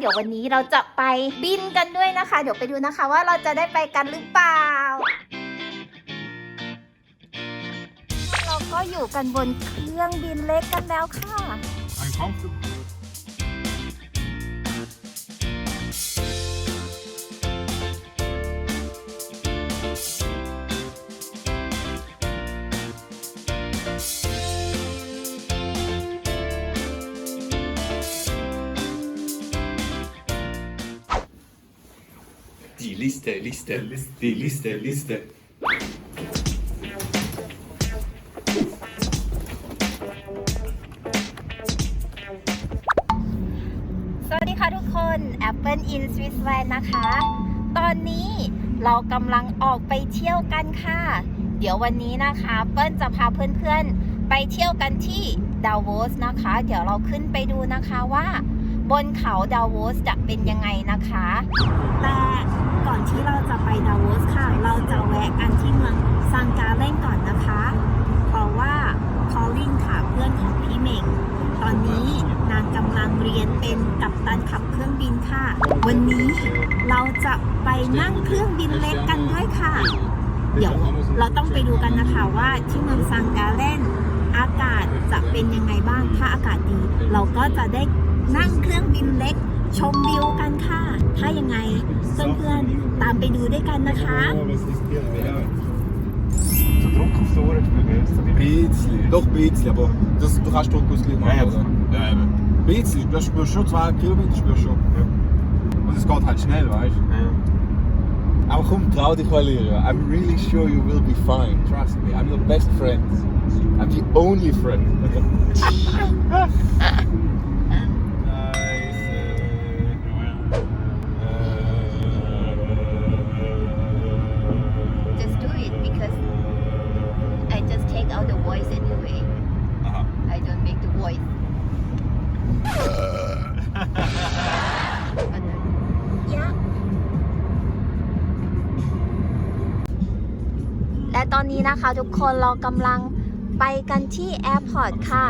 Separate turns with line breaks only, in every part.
เดี๋ยววันนี้เราจะไปบินกันด้วยนะคะ เดี๋ยวไปดูนะคะว่าเราจะได้ไปกันหรือเปล่า เราก็อยู่กันบนเครื่องบินเล็กกันแล้วค่ะ
I'm comfortable.
Die Liste, Liste, die Liste, Liste.
สวัสดีค่ะทุกคน Apple in Switzerland นะคะ ตอนนี้เรากำลังออกไปเที่ยวกันค่ะ เดี๋ยววันนี้นะคะ เปิ้ลจะพาเพื่อนๆ ไปเที่ยวกันที่ดาวโวสนะคะ เดี๋ยวเราขึ้นไปดูนะคะว่า บนเขาดาวโวสจะเป็นยังไงนะคะ แต่ก่อนที่เราจะไปดาวโวสค่ะ เราจะแวะกันที่เมืองซังกาเล่นก่อนนะคะ เพราะว่าคอลลิงค่ะเพื่อนของพี่เม่งตอนนี้นางกำลังเรียนเป็นกัปตันขับเครื่องบินค่ะ วันนี้เราจะไปนั่งเครื่องบินเล็กกันด้วยค่ะ เดี๋ยวเราต้องไปดูกันนะคะว่าที่เมืองซังกาเล่นอากาศจะเป็นยังไงบ้าง ถ้าอากาศดี เราก็จะได้ นั่งเครื่องบินเล็ก ชมวิวกันค่ะ ถ้ายังไงเพื่อนๆตามไปดูด้วยกันนะคะ
Zu Druck auf die Ohren gewesen.
Bisschen, doch ein bisschen, aber das, du kannst Druckausgleich machen, oder?
Ja, eben.
Ein bisschen, du spürst schon 2 Kilometer, spürst schon.
Ja.
Und es geht halt schnell, weißt du?
Ja.
Aber komm, trau dich, Valeria. I'm really sure you will be fine. Trust me, I'm your best friend. I'm the only friend.
นี้นะคะทุกคนเรากำลังไปกันที่แอร์พอร์ตค่ะ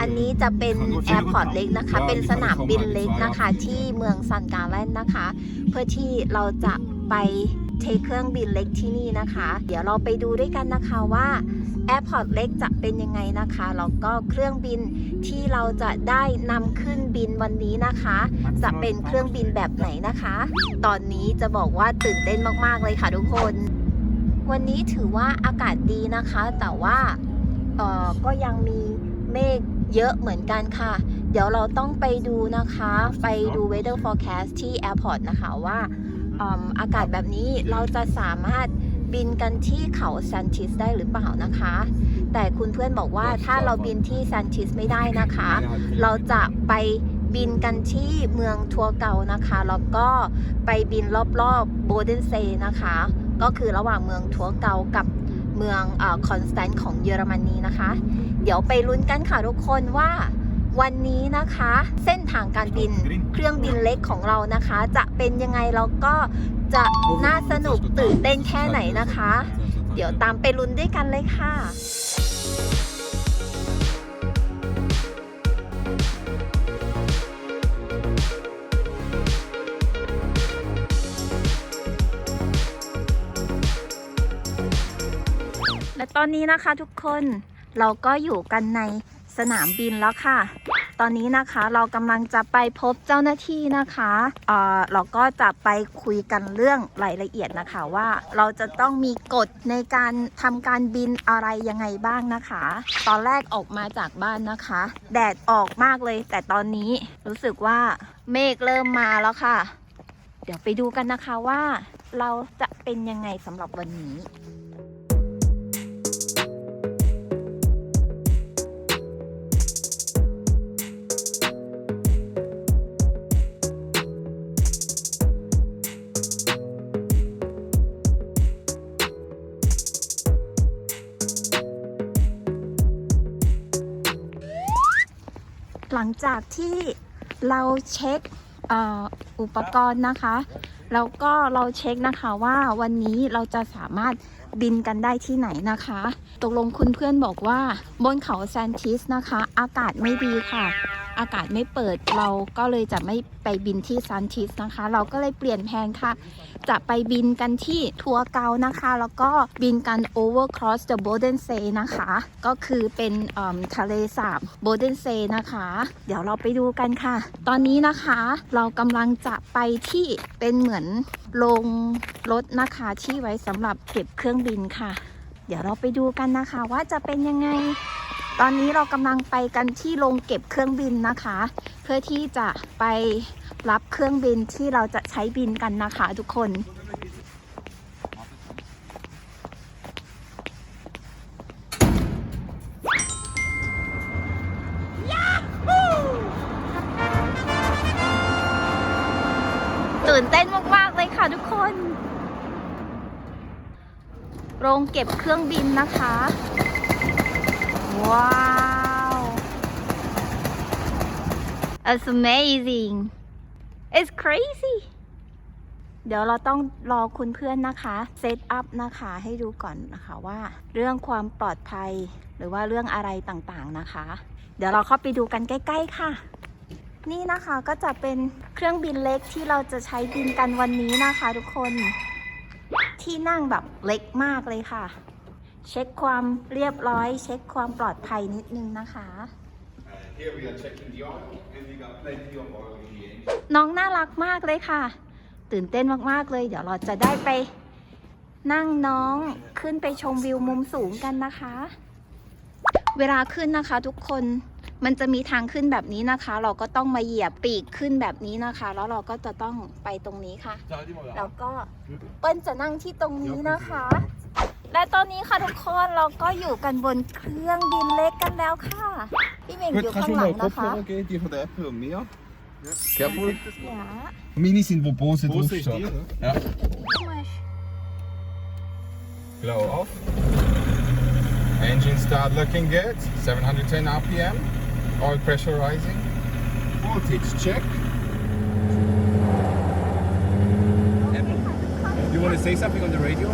อันนี้จะเป็นแอร์พอร์ตเล็กนะคะ เป็นสนามบินเล็กนะคะ ที่เมืองซันการแลนด์นะคะ เพื่อที่เราจะไปเทเครื่องบินเล็กที่นี่นะคะ เดี๋ยวเราไปดูด้วยกันนะคะว่าแอร์พอร์ตเล็กจะเป็นยังไงนะคะแล้วก็เครื่องบินที่เราจะได้นำขึ้นบินวันนี้นะคะ จะเป็นเครื่องบินแบบไหนนะคะ ตอนนี้จะบอกว่าตื่นเต้นมากๆเลยค่ะทุกคน วันนี้ถือว่าอากาศดีนะคะ แต่ว่าเอ่อก็ยังมีเมฆเยอะเหมือนกันค่ะ เดี๋ยวเราต้องไปดูนะคะ ไปดู weather forecast ที่ airport นะคะว่าอืมอากาศแบบนี้เราจะสามารถบินกันที่เขาซันทิสได้หรือเปล่านะคะ แต่คุณเพื่อนบอกว่าถ้าเราบินที่ซันทิสไม่ได้นะคะ เราจะไปบินกันที่เมืองทัวเกานะคะ แล้วก็ไปบินรอบๆโบเดนเซนะคะ ก็คือระหว่างเมืองทัวเกากับเมืองคอนสแตนต์ของเยอรมนีนะคะ เดี๋ยวไปลุ้นกันค่ะทุกคนว่าวันนี้นะคะ เส้นทางการบินเครื่องบินเล็กของเรานะคะ จะเป็นยังไงแล้วก็จะน่าสนุกตื่นเต้นแค่ไหนนะคะ เดี๋ยวตามไปลุ้นด้วยกันเลยค่ะ ตอนนี้นะคะทุกคนเราก็อยู่กันในสนามบินแล้วค่ะ ตอนนี้นะคะเรากำลังจะไปพบเจ้าหน้าที่นะคะเอ่อเราก็จะไปคุยกันเรื่องรายละเอียดนะคะว่าเราจะต้องมีกฎในการทำการบินอะไรยังไงบ้างนะคะ ตอนแรกออกมาจากบ้านนะคะ แดดออกมากเลย แต่ตอนนี้รู้สึกว่าเมฆเริ่มมาแล้วค่ะ เดี๋ยวไปดูกันนะคะว่าเราจะเป็นยังไงสำหรับวันนี้ หลังจากที่เราเช็คอุปกรณ์นะคะ แล้วก็เราเช็คนะคะว่าวันนี้เราจะสามารถบินกันได้ที่ไหนนะคะ ตกลงคุณเพื่อนบอกว่าบนเขาแซนติสนะคะ อากาศไม่ดีค่ะ อากาศไม่เปิดเราก็เลยจะไม่ไปบินที่ซันทิสนะคะ เราก็เลยเปลี่ยนแผนค่ะ จะไปบินกันที่ทัวร์เกานะคะ แล้วก็บินกัน overcross the Boden Sea นะคะ ก็คือเป็นทะเลสาบ Boden Sea นะคะ เดี๋ยวเราไปดูกันค่ะ ตอนนี้นะคะเรากำลังจะไปที่เป็นเหมือนโรงรถนะคะที่ไว้สำหรับเก็บเครื่องบินค่ะ เดี๋ยวเราไปดูกันนะคะว่าจะเป็นยังไง ตอนนี้เรากำลังไปกันที่โรงเก็บเครื่องบินนะคะ เพื่อที่จะไปรับเครื่องบินที่เราจะใช้บินกันนะคะ ทุกคนตื่นเต้นมาก ๆ เลยค่ะทุกคน โรงเก็บเครื่องบินนะคะ ว้าว It's amazing It's crazy เดี๋ยวเราต้องรอคุณเพื่อนนะคะเซตอัพนะคะให้ดูก่อนนะคะว่า เรื่องความปลอดภัย หรือว่าเรื่องอะไรต่างๆนะคะ เดี๋ยวเราเข้าไปดูกันใกล้ ๆ ค่ะ นี่นะคะก็จะเป็นเครื่องบินเล็กที่เราจะใช้บินกันวันนี้นะคะ ทุกคนที่นั่งแบบเล็กมากเลยค่ะ เช็คความเรียบร้อย เช็คความปลอดภัยนิดนึงนะคะ
Here we are checking the oil, and we got plenty of oil in the engine.
น้องน่ารักมากเลยค่ะ ตื่นเต้นมากๆเลย เดี๋ยวเราจะได้ไป นั่งน้องขึ้นไปชมวิวมุมสูงกันนะคะ เวลาขึ้นนะคะ ทุกคนมันจะมีทางขึ้นแบบนี้นะคะ เราก็ต้องมาเหยียบปีกขึ้นแบบนี้นะคะ แล้วเราก็จะต้องไปตรงนี้ค่ะ แล้วก็เปิ้ลจะนั่งที่ตรงนี้นะคะ และตอนนี้ค่ะทุกคนเราก็อยู่กันบนเครื่องบินเล็กกันแล้วค่ะ พี่เม่งอยู่ข้างหลังนะคะ
die van de Apple, Mia. Careful.
อย่า
Mini sind wo Bose
Bose ist
draufsteht.
die, ne?
Ja.
ทำไม
Glow off. Engine start looking good. 710 RPM. Oil pressure rising. Voltage check.
You want to say something on the radio?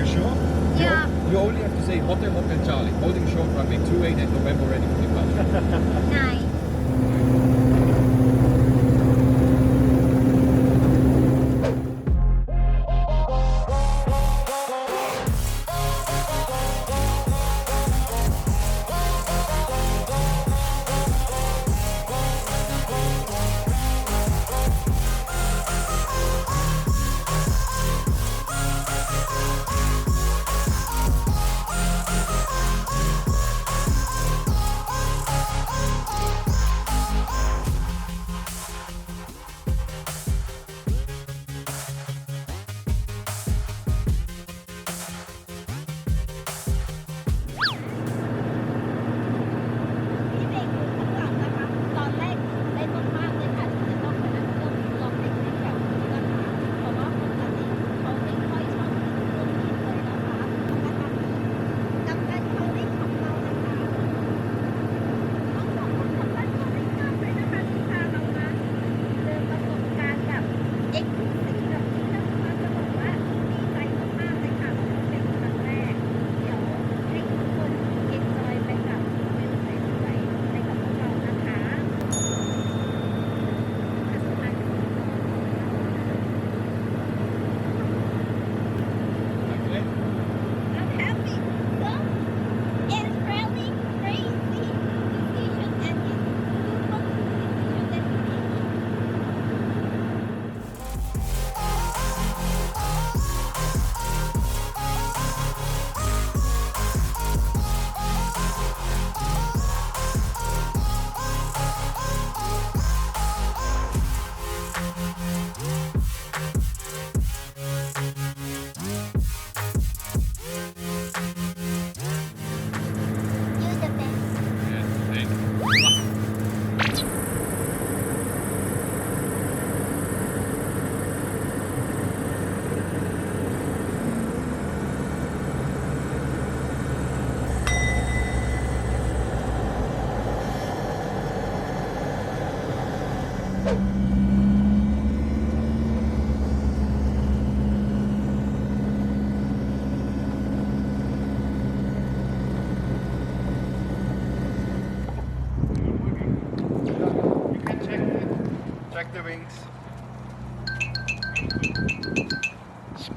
You sure?
Yeah.
You only have to say Hotel Hotel Charlie, holding short runway 28 and November ready for departure.
ไ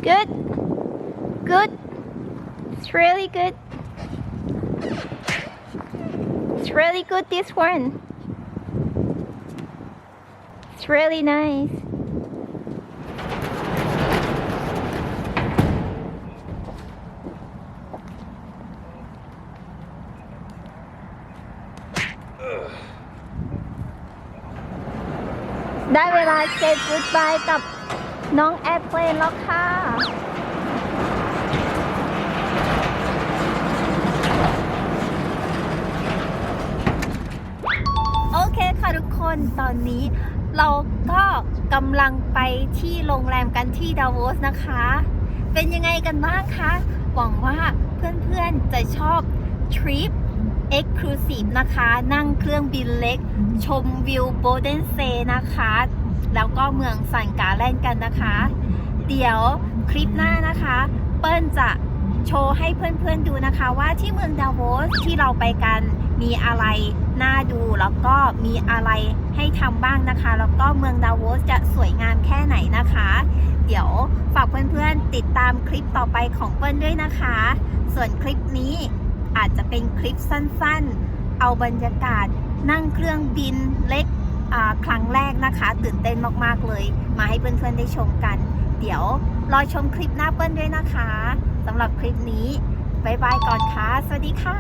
Good. Good. It's really good. It's really good this one. It's really nice. Ugh. ได้เวลาเซฟกูดบายกับน้องแอร์เพลนแล้วค่ะ โอเคค่ะทุกคนตอนนี้เราก็กำลังไปที่โรงแรมกันที่ดาวอสนะคะ เป็นยังไงกันบ้างคะ หวังว่าเพื่อนๆจะชอบทริป Exclusive นะคะ นั่งเครื่องบินเล็ก ชมวิวโบเดนเซนะคะ แล้วก็เมืองสันกาแลนกันนะคะ เดี๋ยว คลิปหน้านะคะ เปิ้ลจะโชว์ให้เพื่อนๆดูนะคะ ว่าที่เมืองดาวอสที่เราไปกันมีอะไรน่าดูแล้วก็มีอะไรให้ทำบ้างนะคะ แล้วก็เมืองดาวอสจะสวยงามแค่ไหนนะคะ เดี๋ยวฝากเพื่อนๆติดตามคลิปต่อไปของเปิ้ลด้วยนะคะ ส่วนคลิปนี้อาจจะเป็นคลิปสั้นๆ เอาบรรยากาศนั่งเครื่องบินเล็กครั้งแรกนะคะ ตื่นเต้นมากๆเลย มาให้เพื่อนๆได้ชมกัน เดี๋ยวรอชมคลิปหน้าเปิ้ลด้วยนะคะสำหรับคลิปนี้บายบายก่อนค่ะ สวัสดีค่ะ